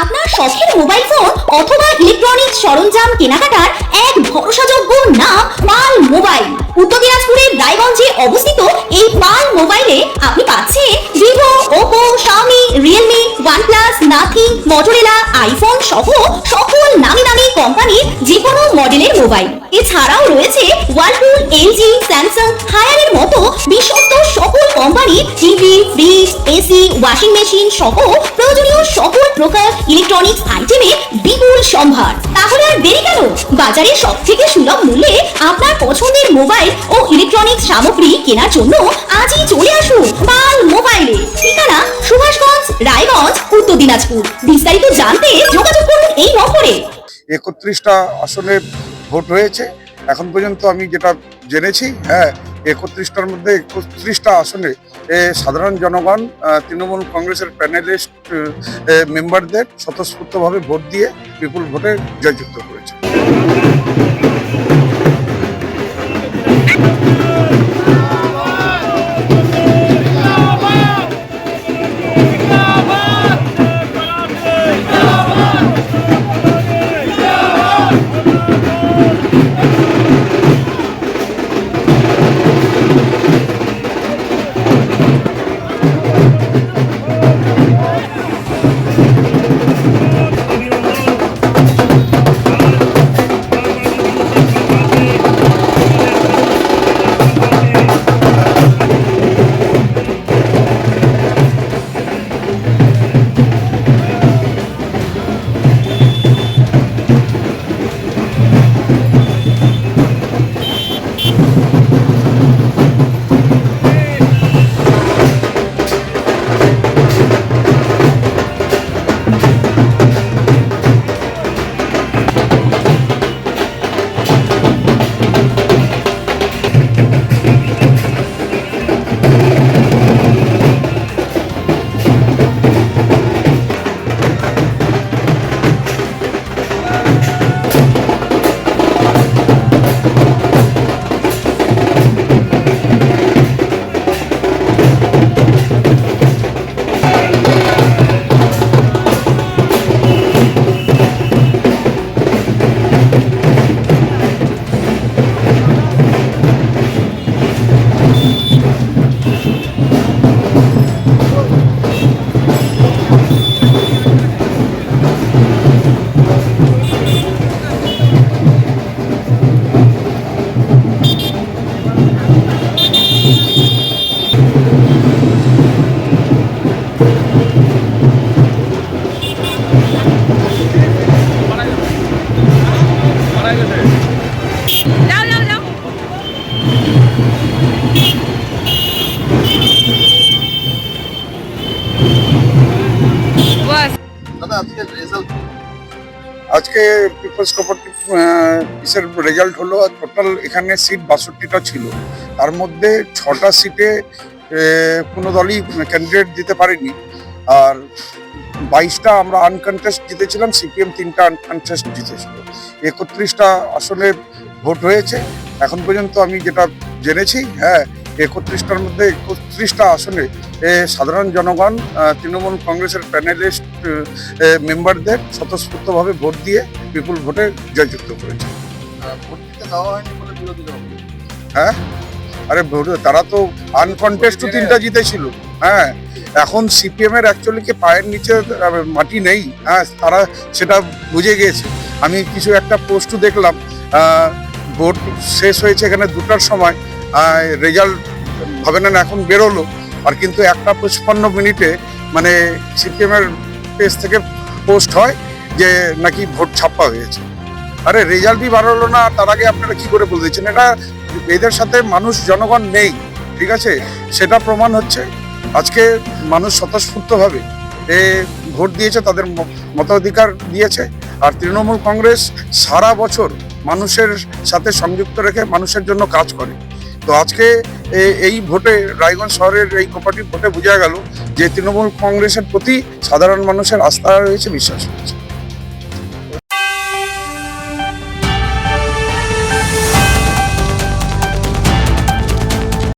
আপনার শখের mobile phone অথবা ইলেকট্রনিক্স সরঞ্জাম কেনাকাটার এক ভরসাযোগ্য নাম পাল মোবাইল উত্তর দিনাজপুরের রায়গঞ্জে অবস্থিত এই পাল মোবাইলে আপনি পাচ্ছেন Vivo Oppo Xiaomi Nothing Motorola iPhone সহ সকল নামি দামি কোম্পানির যে কোনো মডেলের মোবাইল এছাড়াও রয়েছে ওয়ালপুল এলজি স্যামসাং হায়ারের মতো বিশ্বস্ত সকল কোম্পানির TV fridge AC washing machine সহ প্রয়োজনীয় সকল প্রকার ইলেকট্রনিক্স আইটেমের বিপুল সম্ভার। তাহলে আর দেরি কেন? বাজারে সব থেকে সুলভ মূল্যে আপনার পছন্দের মোবাইল ও ইলেকট্রনিক্স সামগ্রী কেনার জন্য আজই চলে আসুন। দিনাজপুর। বিস্তারিত জানতে যোগাযোগ করুন এই নম্বরে। একত্রিশটা আসনে ভোট হয়েছে। এখন পর্যন্ত আমি যেটা জেনেছি হ্যাঁ একত্রিশটার মধ্যে একত্রিশটা আসনে সাধারণ জনগণ তৃণমূল কংগ্রেসের প্যানেলিস্ট মেম্বারদের স্বতঃস্ফূর্তভাবে ভোট দিয়ে বিপুল ভোটে জয়যুক্ত করেছে। দাদা আজকে পিপলস কোপারেটিভ পিসের রেজাল্ট হলো টোটাল এখানে সিট বাষট্টিটা ছিল। তার মধ্যে ছটা সিটে কোনো দলই ক্যান্ডিডেট দিতে পারেনি। আর বাইশটা আমরা আনকনটেস্ট জিতেছিলাম, সিপিএম তিনটা আনকনটেস্ট জিতেছিল। একত্রিশটা আসলে ভোট হয়েছে। এখন পর্যন্ত আমি যেটা জেনেছি হ্যাঁ একত্রিশটার মধ্যে একত্রিশটা আসনে এ, সাধারণ জনগণ তৃণমূল কংগ্রেসের প্যানেলিস্ট মেম্বারদের স্বতঃস্ফূর্তভাবে ভোট দিয়ে বিপুল ভোটে জয়যুক্ত করেছে। হ্যাঁ? আরে তারা তো আনকনটেস্ট তিনটা জিতেছিল। হ্যাঁ এখন সিপিএম এর অ্যাকচুয়ালি কি পায়ের নিচে মাটি নেই? হ্যাঁ তারা সেটা বুঝে গিয়েছে আমি কিছু একটা পোস্ট দেখলাম ভোট শেষ হয়েছে এখানে দুটার সময়। রেজাল্ট ভাবে না এখন বেরোলো। আর কিন্তু একটা পঁচপান্ন মিনিটে মানে সিপিএম এর পেজ থেকে পোস্ট হয় যে নাকি ভোট ছাপ্পা হয়েছে। আরে রেজাল্টই বার হলো না, তার আগে আপনারা কি করে বলে দিচ্ছেন এটা এদের সাথে মানুষ, জনগণ নেই, ঠিক আছে? সেটা প্রমাণ হচ্ছে। আজকে মানুষ স্বতঃস্ফূর্তভাবে এ ভোট দিয়েছে, তাদের মতাধিকার দিয়েছে। আর তৃণমূল কংগ্রেস সারা বছর মানুষের সাথে সংযুক্ত রেখে মানুষের জন্য কাজ করে। তো আজকে এই ভোটে রায়গঞ্জ শহরের এই কোপারেটিভ ভোটে বোঝা গেল যে তৃণমূল কংগ্রেসের প্রতি সাধারণ মানুষের আস্থা রয়েছে, বিশ্বাস রয়েছে।